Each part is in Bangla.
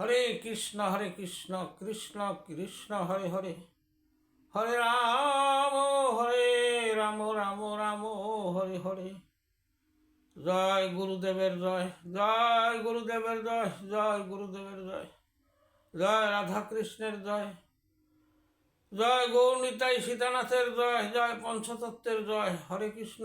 হরে কৃষ্ণ হরে কৃষ্ণ কৃষ্ণ কৃষ্ণ, হরে হরে। হরে রাম হরে রাম রাম রাম, হরে হরে। জয় গুরুদেবের জয় জয় গুরুদেবের জয় জয় গুরুদেবের জয় জয় রাধা কৃষ্ণের জয় জয় গৌর নিতাই সীতানাথের জয় জয় পঞ্চতত্ত্বের জয়, হরে কৃষ্ণ।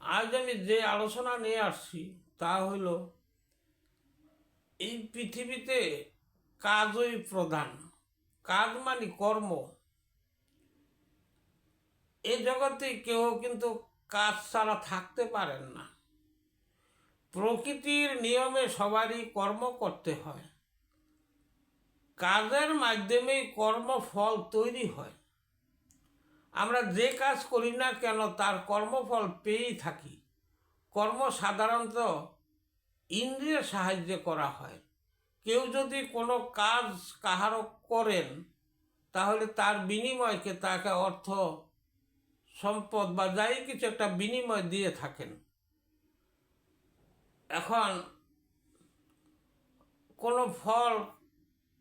আজ আমি যে আলোচনা নিয়ে আসছি তা হইল এই পৃথিবীতে কাজই প্রধান, কাজ মানে কর্ম। এ জগতে কেউ কিন্তু কাজ ছাড়া থাকতে পারেন না। প্রকৃতির নিয়মে সবারই কর্ম করতে হয়। কাজের মাধ্যমেই কর্মফল তৈরি হয়। আমরা যে কাজ করি না কেন, তার কর্মফল পেয়েই থাকি। কর্ম সাধারণত ইন্দ্রিয়ের সাহায্যে করা হয়। কেউ যদি কোনো কাজ কাহারও করেন, তাহলে তার বিনিময়কে তাকে অর্থ, সম্পদ বা যাই কিছু একটা বিনিময় দিয়ে থাকেন। এখন কোনো ফল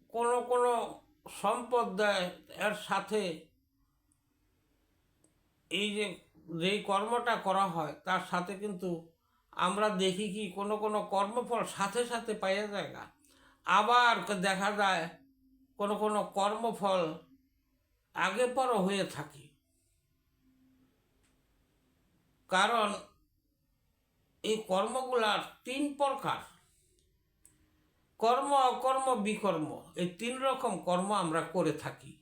কোনো কোনো সম্পদ দেয়, এর সাথে এই যে যেই কর্মটা করা হয়, তার সাথে কিন্তু আমরা দেখি কি কোনো কোনো কর্মফল সাথে সাথে পাইয়া যায় না। আবার দেখা যায় কোনো কোনো কর্মফল আগে পরও হয়ে থাকে। কারণ এই কর্মগুলার তিন প্রকার। কর্ম, অকর্ম, বিকর্ম, এই তিন রকম কর্ম আমরা করে থাকি।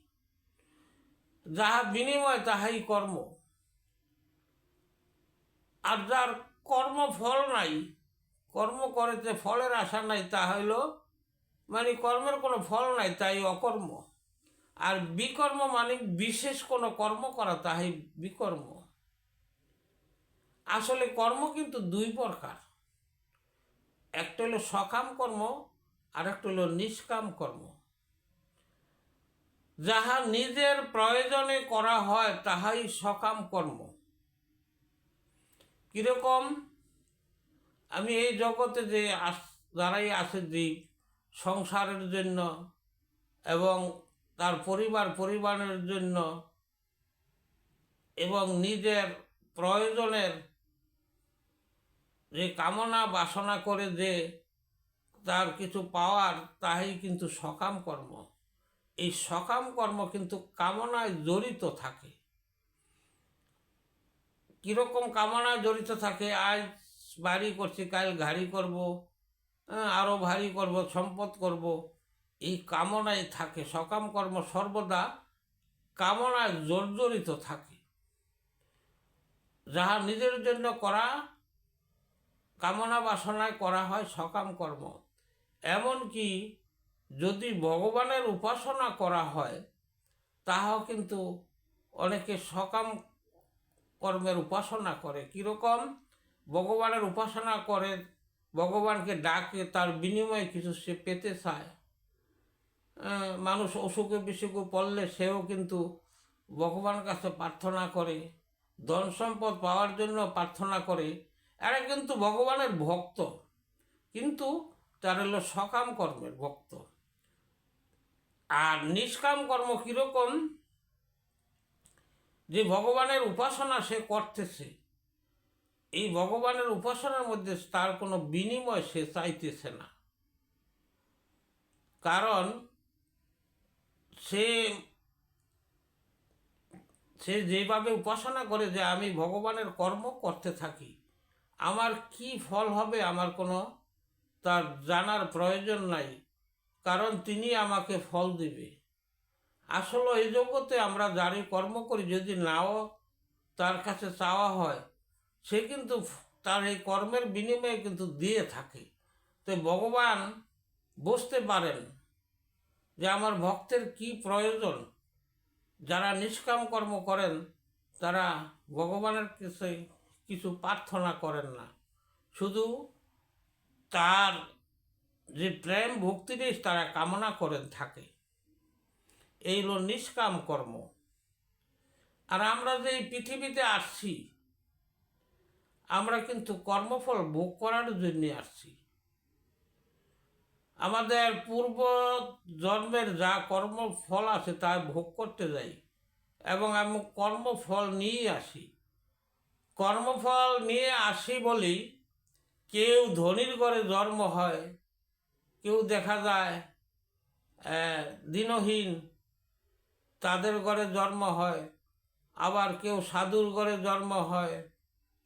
যাহা বিনিময়, তাহাই কর্ম। আর যার কর্ম ফল নাই। কর্ম করেতে ফলের আশা নাই, তা হইল মানে কর্মের কোনো ফল নাই, তাই অকর্ম। আর বিকর্ম মানে বিশেষ কোনো কর্ম করা, তাহাই বিকর্ম। আসলে কর্ম কিন্তু দুই প্রকার। একটা হলো সকাম কর্ম আর একটা হলো নিষ্কাম কর্ম। যাহা নিজের প্রয়োজনে করা হয়, তাহাই সকাম কর্ম। কীরকম? আমি এই জগতে যে আস যারাই আছে যে সংসারের জন্য এবং তার পরিবার পরিবারের জন্য এবং নিজের প্রয়োজনের যে কামনা বাসনা করে যে তার কিছু পাওয়ার, তাহাই কিন্তু সকাম কর্ম। এই সকাম কর্ম কিন্তু কামনায় জড়িত থাকে। কীরকম কামনায় জড়িত থাকে আজ বাড়ি করছি কাল গাড়ি করব হ্যাঁ, আরও ভারী করব সম্পদ করব এই কামনায় থাকে সকাম কর্ম সর্বদা কামনায় জর্জরিত থাকে। যাহা নিজের জন্য করা কামনা বাসনায় করা হয় সকাম কর্ম। এমনকি যদি ভগবানের উপাসনা করা হয় তাহাও কিন্তু অনেকে সকাম কর্মের উপাসনা করে। কীরকম? ভগবানের উপাসনা করে, ভগবানকে ডাকে, তার বিনিময়ে কিছু সে পেতে চায়। মানুষ অসুখে বিসুখে পড়লে সেও কিন্তু ভগবানের কাছে প্রার্থনা করে, ধন সম্পদ পাওয়ার জন্য প্রার্থনা করে। এরা কিন্তু ভগবানের ভক্ত, কিন্তু তার হলো সকাম কর্মের ভক্ত। আর নিষ্কাম কর্ম কীরকম? যে ভগবানের উপাসনা সে করতেছে এই ভগবানের উপাসনার মধ্যে তার কোনো বিনিময় সে চাইতেছে না। কারণ সে সে যেভাবে উপাসনা করে যে আমি ভগবানের কর্ম করতে থাকি, আমার কি ফল হবে আমার কোনো তার জানার প্রয়োজন নাই, কারণ তিনি আমাকে ফল দিবে। আসলে এই জগতে আমরা যারই কর্ম করি, যদি নাও তার কাছে চাওয়া হয়, সে কিন্তু তার এই কর্মের বিনিময়ে কিন্তু দিয়ে থাকে। তো ভগবান বুঝতে পারেন যে আমার ভক্তের কি প্রয়োজন। যারা নিষ্কাম কর্ম করেন, তারা ভগবানের কাছে কিছু প্রার্থনা করেন না। শুধু তার যে প্রেম ভক্তিটাই তারা কামনা করেন, থাকে। এই হলো নিষ্কাম কর্ম। আর আমরা যে এই পৃথিবীতে আসছি, আমরা কিন্তু কর্মফল ভোগ করার জন্যে আসছি। আমাদের পূর্ব জন্মের যা কর্মফল আছে তা ভোগ করতে যাই এবং আমি কর্মফল নিয়েই আসি। কর্মফল নিয়ে আসি বলি কেউ ধনির ঘরে জন্ম হয়, কেউ দেখা যায় দিনহীন তাদের ঘরে জন্ম হয়, আবার কেউ সাধুর ঘরে জন্ম হয়,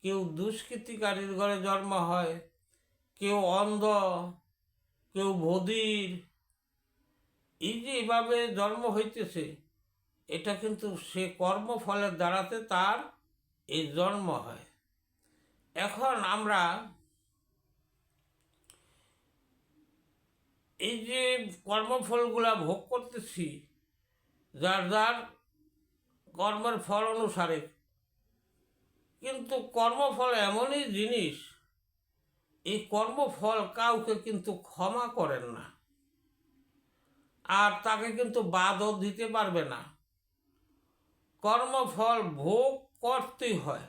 কেউ দুষ্কৃতিকারীর ঘরে জন্ম হয়, কেউ অন্ধ, কেউ বধির এই যে এভাবে জন্ম হইতেছে, এটা কিন্তু সে কর্মফলের দ্বারাতে তার এই জন্ম হয়। এখন আমরা এই যে কর্মফলগুলা ভোগ করতেছি যার যার কর্মের ফল অনুসারে। কিন্তু কর্মফল এমনই জিনিস, এই কর্মফল কাউকে কিন্তু ক্ষমা করেন না। আর তাকে কিন্তু বাদও দিতে পারবে না। কর্মফল ভোগ করতেই হয়।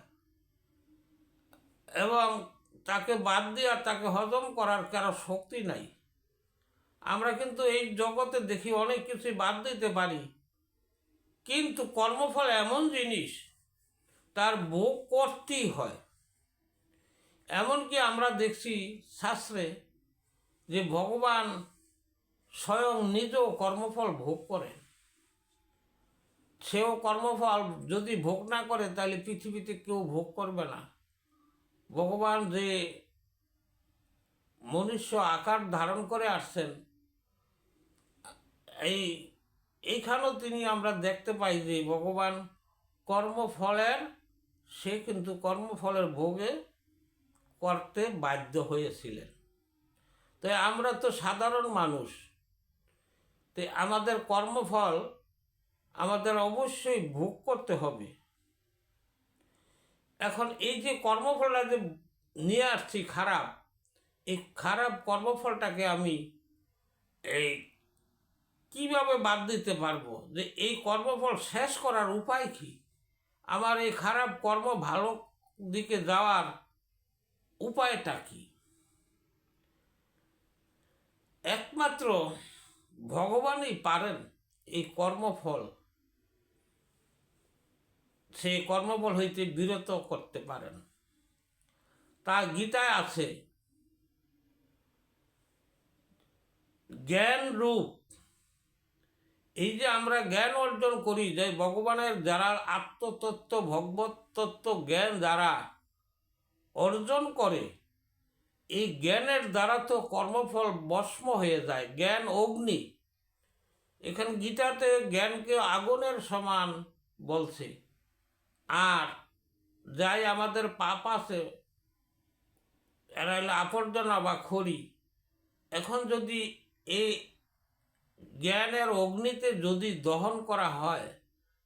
এবং তাকে বাদ দিয়ে আর তাকে হজম করার কারও শক্তি নাই। আমরা কিন্তু এই জগতে দেখি অনেক কিছুই বাদ দিতে পারি। কিন্তু কর্মফল এমন জিনিস, তার ভোগ করতেই হয়। এমনকি আমরা দেখছি শাস্ত্রে যে ভগবান স্বয়ং নিজেও কর্মফল ভোগ করেন। সেও কর্মফল যদি ভোগ না করে, তাহলে পৃথিবীতে কেউ ভোগ করবে না। ভগবান যে মনুষ্য আকার ধারণ করে আসছেন, এই এইখানেও তিনি আমরা দেখতে পাই যে ভগবান কর্মফলের, সে কিন্তু কর্মফলের ভোগে করতে বাধ্য হয়েছিলেন। তাই আমরা তো সাধারণ মানুষ। তাই আমাদের কর্মফল আমাদের অবশ্যই ভোগ করতে হবে। এখন এই যে কর্মফলটা যে নিয়ে আসছি খারাপ, এই খারাপ কর্মফলটাকে আমি এই কীভাবে বাদ দিতে পারব? যে এই কর্মফল শেষ করার উপায় কি? আমার এই খারাপ কর্ম ভালো দিকে যাওয়ার উপায়টা কি? একমাত্র ভগবানই পারেন এই কর্মফল। সেই কর্মফল হইতে বিরত করতে পারেন। তা গীতায় আছে। জ্ঞান রূপ এই যে আমরা জ্ঞান অর্জন করি, যে ভগবানের যারা আত্মতত্ত্ব ভগবত তত্ত্ব জ্ঞান যারা অর্জন করে, এই জ্ঞানের দ্বারা তো কর্মফল ভস্ম হয়ে যায়, জ্ঞান অগ্নি। এখানে গীতাতে জ্ঞানকে আগুনের সমান বলছে। আর যাই আমাদের পাপ আছে, এরা হলো বা খড়ি। এখন যদি এই জ্ঞানের অগ্নিতে যদি দহন করা হয়,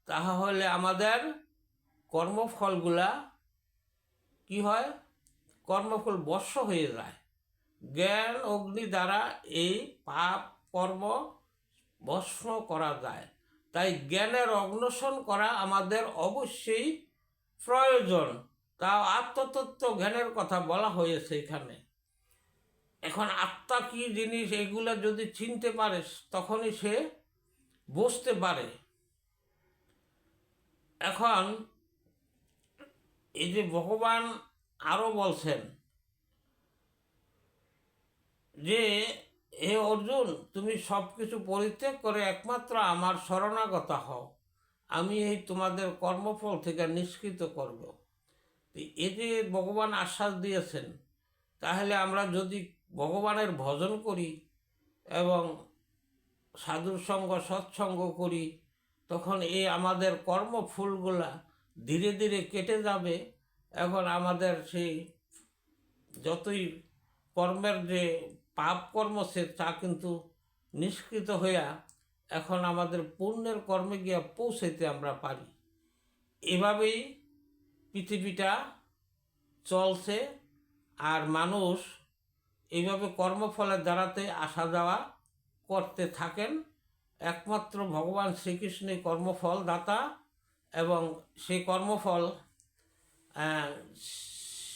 তাহলে আমাদের কর্মফলগুলা কি হয়? কর্মফল বর্ষ হয়ে যায়। জ্ঞান অগ্নি দ্বারা এই পাপ কর্ম ভস্ম করা যায়। তাই জ্ঞানের অগ্নসন করা আমাদের অবশ্যই প্রয়োজন। তাও আত্মতত্ত্ব জ্ঞানের কথা বলা হয়েছে এখানে। এখন আত্মা কি জিনিস এগুলো যদি চিনতে পারে, তখনই সে বসতে পারে। এখন এই যে ভগবান আরও বলছেন যে, হে অর্জুন, তুমি সব কিছু পরিত্যাগ করে একমাত্র আমার শরণাগত হও। আমি এই তোমাদের কর্মফল থেকে নিষ্কৃত করব। তো এ যে ভগবান আশ্বাস দিয়েছেন, তাহলে আমরা যদি ভগবানের ভজন করি এবং সাধুর সঙ্গ সৎসঙ্গ করি, তখন এই আমাদের কর্মফুলগুলা ধীরে ধীরে কেটে যাবে। এখন আমাদের সেই যতই কর্মের যে পাপ কর্ম সে, তা কিন্তু নিষ্কৃত হইয়া এখন আমাদের পুণ্যের কর্মে গিয়া পৌঁছাইতে আমরা পারি। এভাবেই পৃথিবীটা চলছে আর মানুষ এইভাবে কর্মফলের দ্বারাতে আসা যাওয়া করতে থাকেন। একমাত্র ভগবান শ্রীকৃষ্ণই কর্মফল দাতা এবং সেই কর্মফল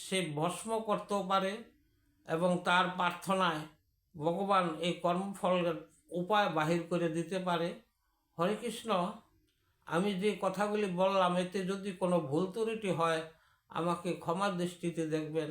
সে ভস্ম করতেও পারে এবং তার প্রার্থনায় ভগবান এই কর্মফলের উপায় বাহির করে দিতে পারে। হরে কৃষ্ণ, আমি যে কথাগুলি বললাম, এতে যদি কোনো ভুল ত্রুটি হয়, আমাকে ক্ষমার দৃষ্টিতে দেখবেন।